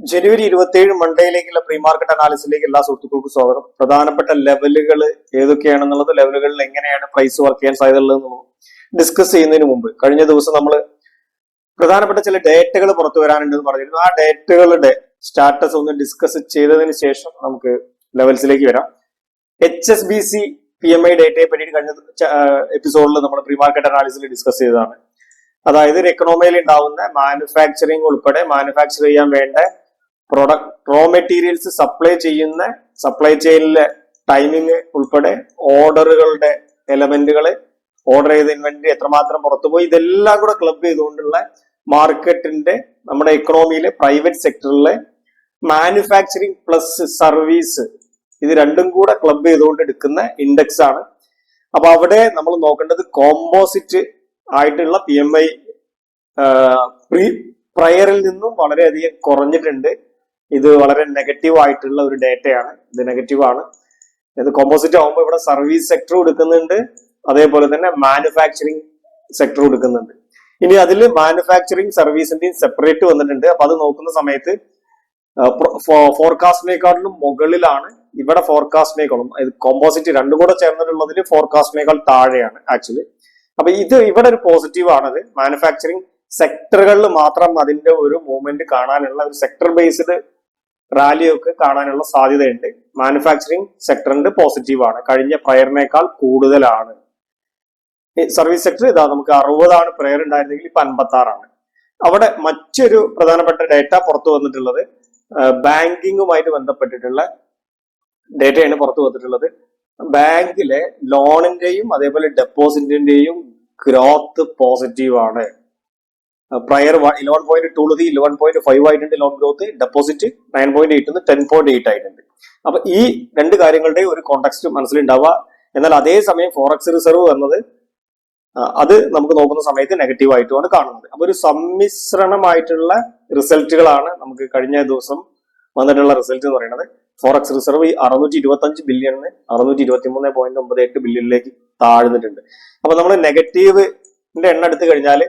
ജനുവരി ഇരുപത്തിയേഴ് മൺഡേയിലേക്കുള്ള pre market അനാലിസിലേക്ക് എല്ലാ സുഹൃത്തുക്കൾക്കും സ്വാഗതം. പ്രധാനപ്പെട്ട ലെവലുകൾ ഏതൊക്കെയാണെന്നുള്ളത് ലെവലുകളിൽ എങ്ങനെയാണ് പ്രൈസ് വർക്ക് ചെയ്യാൻ സാധ്യതയുള്ളതെന്നുള്ളത് ഡിസ്കസ് ചെയ്യുന്നതിന് മുമ്പ് കഴിഞ്ഞ ദിവസം നമ്മൾ പ്രധാനപ്പെട്ട ചില ഡേറ്റകൾ പുറത്തു വരാനുണ്ടെന്ന് പറഞ്ഞിരുന്നു. ആ ഡേറ്റകളുടെ സ്റ്റാറ്റസ് ഒന്ന് ഡിസ്കസ് ചെയ്തതിന് ശേഷം നമുക്ക് ലെവൽസിലേക്ക് വരാം. H S B C P M I ഡേറ്റയെ പറ്റിയിട്ട് കഴിഞ്ഞ എപ്പിസോഡിൽ നമ്മൾ പ്രീ മാർക്കറ്റ് അനാലിസിൽ ഡിസ്കസ് ചെയ്തതാണ്. അതായത് ഒരു എക്കണോമിയിൽ ഉണ്ടാവുന്ന മാനുഫാക്ചറിങ് ഉൾപ്പെടെ മാനുഫാക്ചർ ചെയ്യാൻ വേണ്ട പ്രൊഡക്ട് റോ മെറ്റീരിയൽസ് സപ്ലൈ ചെയ്യുന്ന സപ്ലൈ ചെയിനിലെ ടൈമിങ് ഉൾപ്പെടെ ഓർഡറുകളുടെ എലമെന്റുകൾ ഓർഡർ ചെയ്ത ഇൻവെന്ററി എത്രമാത്രം പുറത്തുപോയി ഇതെല്ലാം കൂടെ ക്ലബ് ചെയ്തുകൊണ്ടുള്ള മാർക്കറ്റിന്റെ നമ്മുടെ എക്കണോമിയിലെ പ്രൈവറ്റ് സെക്ടറിലെ മാനുഫാക്ചറിങ് പ്ലസ് സർവീസ് ഇത് രണ്ടും കൂടെ ക്ലബ് ചെയ്തുകൊണ്ട് എടുക്കുന്ന ഇൻഡെക്സ് ആണ്. അപ്പൊ അവിടെ നമ്മൾ നോക്കേണ്ടത് കോമ്പോസിറ്റ് ആയിട്ടുള്ള പി എം ഐ പ്രീ പ്രയറിൽ നിന്നും വളരെയധികം കുറഞ്ഞിട്ടുണ്ട്. ഇത് വളരെ നെഗറ്റീവ് ആയിട്ടുള്ള ഒരു ഡേറ്റയാണ്. ഇത് നെഗറ്റീവ് ആണ്. ഇത് കോമ്പോസിറ്റ് ആകുമ്പോൾ ഇവിടെ സർവീസ് സെക്ടർ എടുക്കുന്നുണ്ട്. അതേപോലെ തന്നെ മാനുഫാക്ചറിങ് സെക്ടർ എടുക്കുന്നുണ്ട്. ഇനി അതിൽ മാനുഫാക്ചറിങ് സർവീസിന്റെയും സെപ്പറേറ്റ് വന്നിട്ടുണ്ട്. അപ്പൊ അത് നോക്കുന്ന സമയത്ത് ഫോർകാസ്റ്റിനേക്കാളിലും മുകളിലാണ് ഇവിടെ ഫോർകാസ്റ്റിനേക്കാളും കോമ്പോസിറ്റ് രണ്ടും കൂടെ ചേർന്നിട്ടുള്ളതിൽ ഫോർകാസ്റ്റിനേക്കാൾ താഴെയാണ് ആക്ച്വലി അപ്പൊ ഇത് ഇവിടെ ഒരു പോസിറ്റീവ് ആണത്. മാനുഫാക്ചറിങ് സെക്ടറുകളിൽ മാത്രം അതിന്റെ ഒരു മൂവ്മെന്റ് കാണാനുള്ള ഒരു സെക്ടർ ബേസ്ഡ് റാലിയൊക്കെ കാണാനുള്ള സാധ്യതയുണ്ട്. മാനുഫാക്ചറിങ് സെക്ടറിന്റെ പോസിറ്റീവ് ആണ്. കഴിഞ്ഞ പ്രയറിനേക്കാൾ കൂടുതലാണ്. സർവീസ് സെക്ടർ ഇതാ നമുക്ക് അറുപതാണ് പ്രയർ ഉണ്ടായിരുന്നെങ്കിൽ ഇപ്പൊ അൻപത്തി ആറാണ് അവിടെ മറ്റൊരു പ്രധാനപ്പെട്ട ഡേറ്റ പുറത്തു വന്നിട്ടുള്ളത് ബാങ്കിങ്ങുമായിട്ട് ബന്ധപ്പെട്ടിട്ടുള്ള ഡേറ്റയാണ് പുറത്തു വന്നിട്ടുള്ളത്. ബാങ്കിലെ ലോണിന്റെയും അതേപോലെ ഡെപ്പോസിറ്റിന്റെയും ഗ്രോത്ത് പോസിറ്റീവ് ആണ്. പ്രയർ ഇലവൻ പോയിന്റ് ടു ഉള്ളത് ഇലവൻ പോയിന്റ് ഫൈവ് ആയിട്ടുണ്ട് loan growth deposit nine point eight ten point eight ആയിട്ടുണ്ട്. അപ്പൊ ഈ രണ്ട് കാര്യങ്ങളുടെ ഒരു കോണ്ടെക്സ്റ്റ് മനസ്സിലുണ്ടാവുക. എന്നാൽ അതേ അതേസമയം ഫോറക്സ് റിസർവ് എന്നത് അത് നമുക്ക് നോക്കുന്ന സമയത്ത് നെഗറ്റീവ് ആയിട്ടുമാണ് കാണുന്നത്. അപ്പൊ ഒരു സമ്മിശ്രണമായിട്ടുള്ള റിസൾട്ടുകളാണ് നമുക്ക് കഴിഞ്ഞ ദിവസം വന്നിട്ടുള്ള റിസൾട്ട് എന്ന് പറയുന്നത്. ഫോറക്സ് റിസർവ് ഈ അറുന്നൂറ്റി ഇരുപത്തി അഞ്ച് ബില്യണിന് അറുന്നൂറ്റി ഇരുപത്തി മൂന്ന് പോയിന്റ് ഒമ്പത് എട്ട് ബില്യണിലേക്ക് താഴ്ന്നിട്ടുണ്ട്. അപ്പൊ നമ്മൾ നെഗറ്റീവിന്റെ എണ്ണം എടുത്തു കഴിഞ്ഞാൽ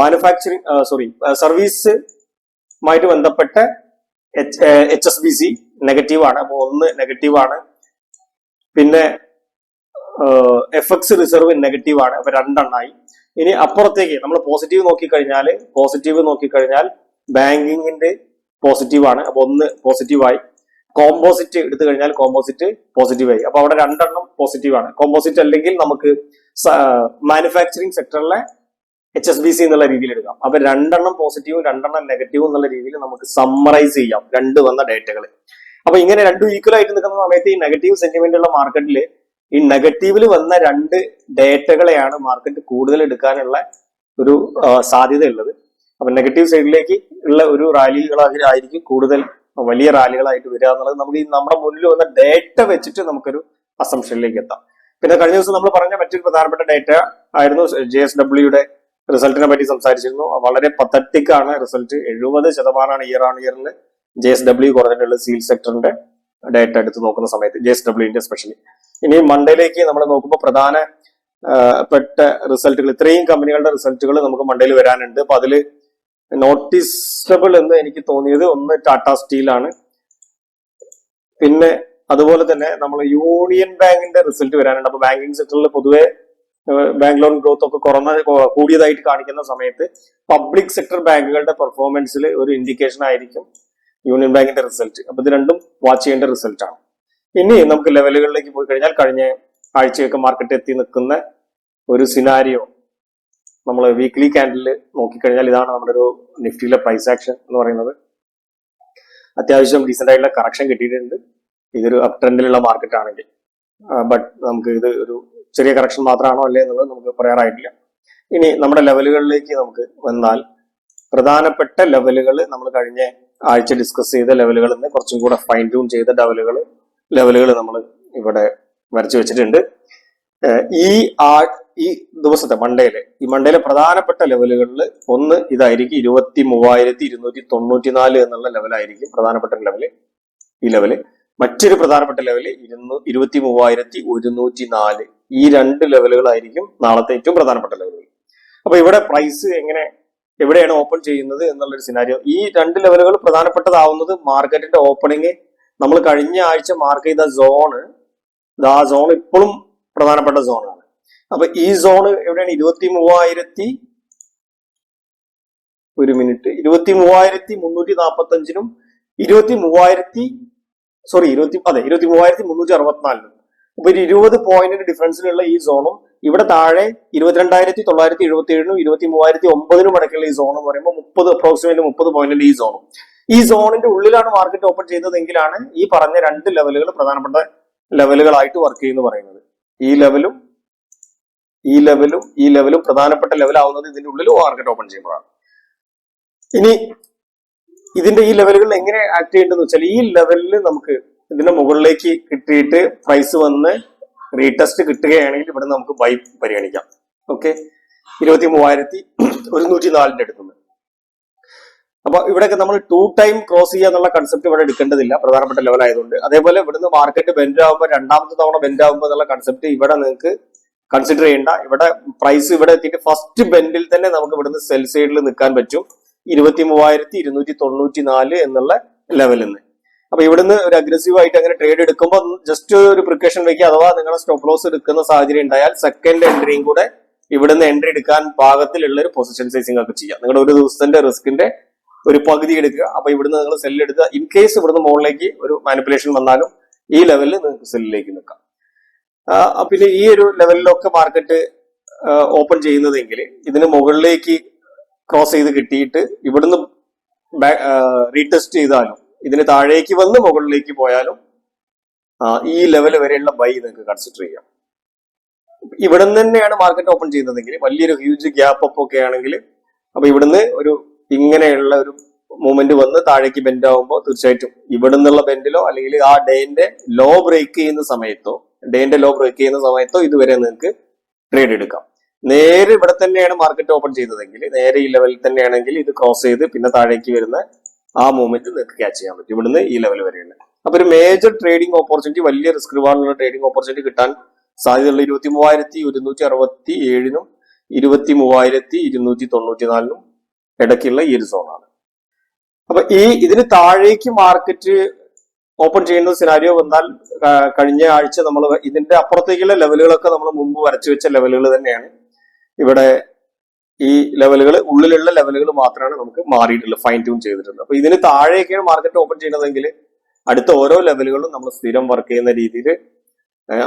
മാനുഫാക്ചറിങ് സോറി സർവീസുമായിട്ട് ബന്ധപ്പെട്ട H S B C negative ആണ്. അപ്പൊ ഒന്ന് നെഗറ്റീവ് ആണ്. പിന്നെ എഫ് എക്സ് റിസർവ് നെഗറ്റീവ് ആണ്. അപ്പൊ രണ്ടെണ്ണായി. ഇനി അപ്പുറത്തേക്ക് നമ്മൾ പോസിറ്റീവ് നോക്കിക്കഴിഞ്ഞാൽ പോസിറ്റീവ് നോക്കിക്കഴിഞ്ഞാൽ ബാങ്കിങ്ങിന്റെ പോസിറ്റീവ് ആണ്. അപ്പൊ ഒന്ന് പോസിറ്റീവായി കോമ്പോസിറ്റ് എടുത്തു കഴിഞ്ഞാൽ കോമ്പോസിറ്റ് പോസിറ്റീവ് ആയി. അപ്പൊ അവിടെ രണ്ടെണ്ണം പോസിറ്റീവ് ആണ്. കോമ്പോസിറ്റ് അല്ലെങ്കിൽ നമുക്ക് മാനുഫാക്ചറിങ് സെക്ടറിലെ എച്ച് എസ് ബി സി എന്നുള്ള രീതിയിൽ എടുക്കാം. അപ്പൊ രണ്ടെണ്ണം പോസിറ്റീവും രണ്ടെണ്ണം നെഗറ്റീവും എന്നുള്ള രീതിയിൽ നമുക്ക് സമ്മറൈസ് ചെയ്യാം. രണ്ട് വന്ന ഡേറ്റകൾ അപ്പൊ ഇങ്ങനെ രണ്ടും ഈക്വൽ ആയിട്ട് നിൽക്കുന്ന സമയത്ത് ഈ നെഗറ്റീവ് സെന്റിമെന്റ് ഉള്ള മാർക്കറ്റിൽ ഈ നെഗറ്റീവിൽ വന്ന രണ്ട് ഡേറ്റകളെയാണ് മാർക്കറ്റ് കൂടുതൽ എടുക്കാനുള്ള ഒരു സാധ്യത ഉള്ളത്. അപ്പൊ നെഗറ്റീവ് സൈഡിലേക്ക് ഉള്ള ഒരു റാലികളായിരിക്കും കൂടുതൽ വലിയ റാലികളായിട്ട് വരിക എന്നുള്ളത് നമുക്ക് ഈ നമ്മുടെ മുന്നിൽ വന്ന ഡേറ്റ വെച്ചിട്ട് നമുക്കൊരു അസംഷനിലേക്ക് എത്താം. പിന്നെ കഴിഞ്ഞ ദിവസം നമ്മൾ പറഞ്ഞ മറ്റൊരു പ്രധാനപ്പെട്ട ഡേറ്റ ആയിരുന്നു ജെ എസ് ഡബ്ല്യൂയുടെ റിസൾട്ടിനെ പറ്റി സംസാരിച്ചിരുന്നു. വളരെ പത്തറ്റിക് ആണ് റിസൾട്ട്. എഴുപത് ശതമാനമാണ് ഇയർ ഓൺ ഇയറിൽ ജെ എസ് ഡബ്ല്യു കുറഞ്ഞിട്ടുള്ളത് സീൽ സെക്ടറിന്റെ ഡേറ്റ എടുത്ത് നോക്കുന്ന സമയത്ത് ജെ എസ് ഡബ്ല്യുവിന്റെ സ്പെഷ്യലി ഇനി മണ്ടേയിലേക്ക് നമ്മൾ നോക്കുമ്പോൾ പ്രധാന പെട്ട റിസൾട്ടുകൾ ഇത്രയും കമ്പനികളുടെ റിസൾട്ടുകൾ നമുക്ക് മണ്ടയിൽ വരാനുണ്ട്. അപ്പൊ അതിൽ നോട്ടീസബിൾ എന്ന് എനിക്ക് തോന്നിയത് ഒന്ന് ടാറ്റ സ്റ്റീലാണ് പിന്നെ അതുപോലെ തന്നെ നമ്മൾ യൂണിയൻ ബാങ്കിന്റെ റിസൾട്ട് വരാനുണ്ട്. അപ്പൊ ബാങ്കിങ് സെക്ടറിൽ പൊതുവെ ബാങ്ക് ലോൺ ഗ്രോത്ത് ഒക്കെ കുറഞ്ഞ കൂടിയതായിട്ട് കാണിക്കുന്ന സമയത്ത് പബ്ലിക് സെക്ടർ ബാങ്കുകളുടെ പെർഫോമൻസിൽ ഒരു ഇൻഡിക്കേഷൻ ആയിരിക്കും യൂണിയൻ ബാങ്കിന്റെ റിസൾട്ട് അപ്പൊ ഇത് രണ്ടും വാച്ച് ചെയ്യേണ്ട റിസൾട്ട് ആണ്. ഇനി നമുക്ക് ലെവലുകളിലേക്ക് പോയി കഴിഞ്ഞാൽ കഴിഞ്ഞ ആഴ്ചയൊക്കെ മാർക്കറ്റ് എത്തി നിൽക്കുന്ന ഒരു സിനാരിയോ നമ്മൾ വീക്ക്ലി ക്യാൻഡിൽ നോക്കിക്കഴിഞ്ഞാൽ ഇതാണ് നമ്മുടെ ഒരു നിഫ്റ്റിയിലെ പ്രൈസ് ആക്ഷൻ എന്ന് പറയുന്നത്. അത്യാവശ്യം ഡീസെന്റ് ആയിട്ടുള്ള കറക്ഷൻ കിട്ടിയിട്ടുണ്ട്. ഇതൊരു അപ് ട്രെൻഡിലുള്ള മാർക്കറ്റ് ആണെങ്കിൽ. ബട്ട് നമുക്ക് ഇത് ഒരു ചെറിയ കറക്ഷൻ മാത്രമാണോ അല്ലേ എന്നുള്ളത് നമുക്ക് പറയാറായിട്ടില്ല. ഇനി നമ്മുടെ ലെവലുകളിലേക്ക് നമുക്ക് വന്നാൽ പ്രധാനപ്പെട്ട ലെവലുകൾ നമ്മൾ കഴിഞ്ഞ ആഴ്ച ഡിസ്കസ് ചെയ്ത ലെവലുകളിൽ നിന്ന് കുറച്ചും കൂടെ ഫൈൻ ട്യൂൺ ചെയ്ത ലെവലുകൾ ലെവലുകൾ നമ്മൾ ഇവിടെ വരച്ചു വെച്ചിട്ടുണ്ട്. ഈ ആ ഈ ദിവസത്തെ മൺഡേയിലെ ഈ മൺഡേയിലെ പ്രധാനപ്പെട്ട ലെവലുകളിൽ ഒന്ന് ഇതായിരിക്കും ഇരുപത്തി മൂവായിരത്തി ഇരുന്നൂറ്റി തൊണ്ണൂറ്റി നാല് എന്നുള്ള ലെവലായിരിക്കും പ്രധാനപ്പെട്ട ലെവൽ ഈ ലെവൽ മറ്റൊരു പ്രധാനപ്പെട്ട ലെവൽ ഇരുന്നൂ ഇരുപത്തി മൂവായിരത്തി ഒരുന്നൂറ്റി നാല് ഈ രണ്ട് ലെവലുകളായിരിക്കും നാളത്തെ ഏറ്റവും പ്രധാനപ്പെട്ട ലെവലുകൾ അപ്പൊ ഇവിടെ പ്രൈസ് എങ്ങനെ എവിടെയാണ് ഓപ്പൺ ചെയ്യുന്നത് എന്നുള്ളൊരു സിനാരിയോ ഈ രണ്ട് ലെവലുകൾ പ്രധാനപ്പെട്ടതാവുന്നത് മാർക്കറ്റിന്റെ ഓപ്പണിങ് നമ്മൾ കഴിഞ്ഞ ആഴ്ച മാർക്ക് ചെയ്ത സോണ് ആ സോൺ ഇപ്പോഴും പ്രധാനപ്പെട്ട സോണാണ് അപ്പൊ ഈ സോൺ എവിടെയാണ്? ഇരുപത്തി മൂവായിരത്തി ഒരു മിനിറ്റ് ഇരുപത്തി മൂവായിരത്തി മുന്നൂറ്റി നാൽപ്പത്തി അഞ്ചിനും ഇരുപത്തി മൂവായിരത്തി സോറി ഇരുപത്തി അതെ ഇരുപത്തി മൂവായിരത്തി മുന്നൂറ്റി അറുപത്തിനാലിനും അപ്പൊ ഒരു ഇരുപത് പോയിന്റിന്റെ ഡിഫറൻസിലുള്ള ഈ സോണും ഇവിടെ താഴെ ഇരുപത്തിരണ്ടായിരത്തി തൊള്ളായിരത്തി എഴുപത്തി ഏഴിനും ഇരുപത്തി മൂവായിരത്തി ഒമ്പതിനും ഇടയ്ക്കുള്ള ഈ സോൺ എന്ന് പറയുമ്പോൾ മുപ്പത് അപ്രോക്സിമേറ്റ് മുപ്പത് പോയിന്റിന്റെ ഈ സോണും ഈ സോണിന്റെ ഉള്ളിലാണ് മാർക്കറ്റ് ഓപ്പൺ ചെയ്തതെങ്കിലാണ് ഈ പറഞ്ഞ രണ്ട് ലെവലുകൾ പ്രധാനപ്പെട്ട ലെവലുകളായിട്ട് വർക്ക് ചെയ്യുന്നു പറയുന്നത്. ഈ ലെവലും ഈ ലെവലും ഈ ലെവലും പ്രധാനപ്പെട്ട ലെവലാവുന്നത് ഇതിന്റെ ഉള്ളിൽ മാർക്കറ്റ് ഓപ്പൺ ചെയ്യുമ്പോഴാണ്. ഇനി ഇതിന്റെ ഈ ലെവലുകളിൽ എങ്ങനെ ആക്ട് ചെയ്യേണ്ടതെന്ന് വെച്ചാൽ ഈ ലെവലിൽ നമുക്ക് ഇതിന്റെ മുകളിലേക്ക് കിട്ടിയിട്ട് പ്രൈസ് വന്ന് റീടെസ്റ്റ് കിട്ടുകയാണെങ്കിൽ ഇവിടെ നമുക്ക് ബൈ പരിഗണിക്കാം. ഓക്കെ ഇരുപത്തി മൂവായിരത്തി ഒരുന്നൂറ്റി നാലിന്റെ അടുത്തുനിന്ന് അപ്പൊ ഇവിടെയൊക്കെ നമ്മൾ ടു ടൈം ക്രോസ് ചെയ്യുക എന്നുള്ള കൺസെപ്റ്റ് ഇവിടെ എടുക്കേണ്ടതില്ല. പ്രധാനപ്പെട്ട ലെവൽ ആയതുകൊണ്ട്. അതേപോലെ ഇവിടുന്ന് മാർക്കറ്റ് ബെൻഡ് ആകുമ്പോൾ രണ്ടാമത്തെ തവണ ബെൻഡ് ആകുമ്പോൾ എന്നുള്ള കൺസെപ്റ്റ് ഇവിടെ നിങ്ങൾക്ക് കൺസിഡർ ചെയ്യേണ്ട. ഇവിടെ പ്രൈസ് ഇവിടെ എത്തിയിട്ട് ഫസ്റ്റ് ബെൻഡിൽ തന്നെ നമുക്ക് ഇവിടുന്ന് സെൽ സൈഡിൽ നിൽക്കാൻ പറ്റും. ഇരുപത്തി മൂവായിരത്തി ഇരുന്നൂറ്റി തൊണ്ണൂറ്റി നാല് എന്നുള്ള ലെവലിൽ നിന്ന് അപ്പൊ ഇവിടുന്ന് ഒരു അഗ്രസീവ് ആയിട്ട് അങ്ങനെ ട്രേഡ് എടുക്കുമ്പോൾ ജസ്റ്റ് ഒരു പ്രിക്കോഷൻ വെക്കുക. അഥവാ നിങ്ങളുടെ സ്റ്റോപ്പ് ലോസ് എടുക്കുന്ന സാഹചര്യം ഉണ്ടായാൽ സെക്കൻഡ് എൻട്രിയും കൂടെ ഇവിടുന്ന് എൻട്രി എടുക്കാൻ പാകത്തിലുള്ള ഒരു പൊസിഷൻ സൈസിങ് ഒക്കെ ചെയ്യാം. നിങ്ങളുടെ ഒരു ദിവസത്തിന്റെ റിസ്കിന്റെ ഒരു പകുതി എടുക്കുക. അപ്പൊ ഇവിടുന്ന് നിങ്ങൾ സെല്ല് എടുക്കുക. ഇൻ കേസ് ഇവിടുന്ന് മുകളിലേക്ക് ഒരു മാനിപ്പുലേഷൻ വന്നാലും ഈ ലെവലിൽ നിങ്ങൾക്ക് സെല്ലിലേക്ക് നിൽക്കാം. പിന്നെ ഈ ഒരു ലെവലിലൊക്കെ മാർക്കറ്റ് ഓപ്പൺ ചെയ്യുന്നതെങ്കിൽ ഇതിന് മുകളിലേക്ക് ക്രോസ് ചെയ്ത് കിട്ടിയിട്ട് ഇവിടുന്ന് റീടെസ്റ്റ് ചെയ്താലും ഇതിന് താഴേക്ക് വന്ന് മുകളിലേക്ക് പോയാലും ഈ ലെവൽ വരെയുള്ള ബൈ നിങ്ങൾക്ക് കൺസിഡർ ചെയ്യാം. ഇവിടെ തന്നെയാണ് മാർക്കറ്റ് ഓപ്പൺ ചെയ്യുന്നതെങ്കിൽ വലിയൊരു ഹ്യൂജ് ഗ്യാപ്പ് അപ്പ് ഒക്കെ ആണെങ്കിൽ അപ്പൊ ഇവിടുന്ന് ഒരു ഇങ്ങനെയുള്ള ഒരു മൂവ്മെന്റ് വന്ന് താഴേക്ക് ബെൻഡ് ആകുമ്പോൾ തീർച്ചയായിട്ടും ഇവിടെ നിന്നുള്ള ബെൻഡിലോ അല്ലെങ്കിൽ ആ ഡേന്റെ ലോ ബ്രേക്ക് ചെയ്യുന്ന സമയത്തോ ഡേന്റെ ലോ ബ്രേക്ക് ചെയ്യുന്ന സമയത്തോ ഇതുവരെ നിങ്ങൾക്ക് ട്രേഡ് എടുക്കാം. നേരെ ഇവിടെ തന്നെയാണ് മാർക്കറ്റ് ഓപ്പൺ ചെയ്തതെങ്കിൽ നേരെ ഈ ലെവലിൽ തന്നെയാണെങ്കിൽ ഇത് ക്രോസ് ചെയ്ത് പിന്നെ താഴേക്ക് വരുന്ന ആ മൂവ്മെന്റ് നിങ്ങൾക്ക് ക്യാച്ച് ചെയ്യാൻ പറ്റും. ഇവിടുന്ന് ഈ ലെവൽ വരെയാണ്. അപ്പൊ ഒരു മേജർ ട്രേഡിംഗ് ഓപ്പർച്യൂണിറ്റി വലിയ റിസ്ക് റിവാർഡുള്ള ട്രേഡിംഗ് ഓപ്പർച്യൂണിറ്റി കിട്ടാൻ സാധ്യതയുള്ള ഇരുപത്തി മൂവായിരത്തി ഒരുന്നൂറ്റി അറുപത്തി ഏഴിനും ഇരുപത്തി മൂവായിരത്തി ഇരുന്നൂറ്റി തൊണ്ണൂറ്റി നാലിനും ഇടയ്ക്കുള്ള ഈ ഒരു സോണാണ് അപ്പൊ ഈ ഇതിന് താഴേക്ക് മാർക്കറ്റ് ഓപ്പൺ ചെയ്യുന്ന സിനാരിയോ വന്നാൽ കഴിഞ്ഞ ആഴ്ച നമ്മൾ ഇതിന്റെ അപ്പുറത്തേക്കുള്ള ലെവലുകളൊക്കെ നമ്മൾ മുമ്പ് വരച്ചു വെച്ച ലെവലുകൾ തന്നെയാണ്. ഇവിടെ ഈ ലെവലുകൾ ഉള്ളിലുള്ള ലെവലുകൾ മാത്രമാണ് നമുക്ക് മാറിയിട്ടുള്ളത് ഫൈൻ ട്യൂൺ ചെയ്തിട്ടുള്ളത്. അപ്പൊ ഇതിന് താഴേക്കാണ് മാർക്കറ്റ് ഓപ്പൺ ചെയ്യുന്നതെങ്കിൽ അടുത്ത ഓരോ ലെവലുകളും നമ്മൾ സ്ഥിരം വർക്ക് ചെയ്യുന്ന രീതിയിൽ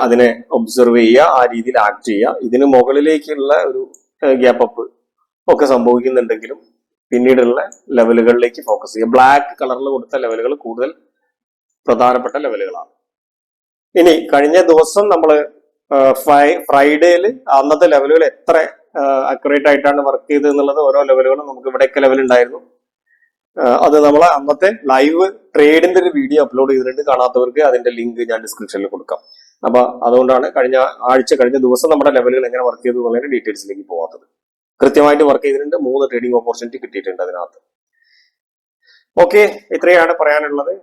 അതിനെ ഒബ്സർവ് ചെയ്യുക ആ രീതിയിൽ ആക്ട് ചെയ്യുക. ഇതിന് മുകളിലേക്കുള്ള ഒരു ഗ്യാപ്പ് അപ്പ് ഒക്കെ സംഭവിക്കുന്നുണ്ടെങ്കിലും പിന്നീടുള്ള ലെവലുകളിലേക്ക് ഫോക്കസ് ചെയ്യുക. ബ്ലാക്ക് കളറിൽ കൊടുത്ത ലെവലുകൾ കൂടുതൽ പ്രധാനപ്പെട്ട ലെവലുകളാണ്. ഇനി കഴിഞ്ഞ ദിവസം നമ്മൾ ഫ്രൈഡേയിൽ അന്നത്തെ ലെവലുകൾ എത്ര അക്യുറേറ്റ് ആയിട്ടാണ് വർക്ക് ചെയ്തത് എന്നുള്ളത് ഓരോ ലെവലുകളും നമുക്ക് ഇവിടെയൊക്കെ ലെവൽ ഉണ്ടായിരുന്നു. അത് നമ്മൾ അന്നത്തെ ലൈവ് ട്രേഡിന്റെ ഒരു വീഡിയോ അപ്ലോഡ് ചെയ്തിട്ടുണ്ട്. കാണാത്തവർക്ക് അതിന്റെ ലിങ്ക് ഞാൻ ഡിസ്ക്രിപ്ഷനിൽ കൊടുക്കാം. അപ്പൊ അതുകൊണ്ടാണ് കഴിഞ്ഞ ആഴ്ച കഴിഞ്ഞ ദിവസം നമ്മുടെ ലെവലുകൾ എങ്ങനെ വർക്ക് ചെയ്തു എന്നുള്ളതിന്റെ ഡീറ്റെയിൽസിലേക്ക് പോകാത്തത് കൃത്യമായിട്ട് വർക്ക് ചെയ്തിട്ടുണ്ട്. മൂന്ന് ട്രേഡിംഗ് ഓപ്പർച്യൂണിറ്റി കിട്ടിയിട്ടുണ്ട് അതിനകത്ത്. ഓക്കെ ഇത്രയാണ് പറയാനുള്ളത്.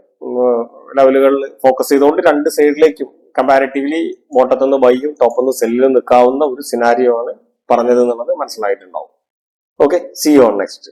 ലെവലുകളിൽ ഫോക്കസ് ചെയ്തുകൊണ്ട് രണ്ട് സൈഡിലേക്കും കമ്പാരിറ്റീവ്ലി ബോട്ടത്തുനിന്ന് ബൈയും ടോപ്പിൽ നിന്ന് സെല്ലിലും നിൽക്കാവുന്ന ഒരു സിനാരിയോ ആണ് പറഞ്ഞത് എന്നുള്ളത് മനസ്സിലായിട്ടുണ്ടാവും. Okay see you on next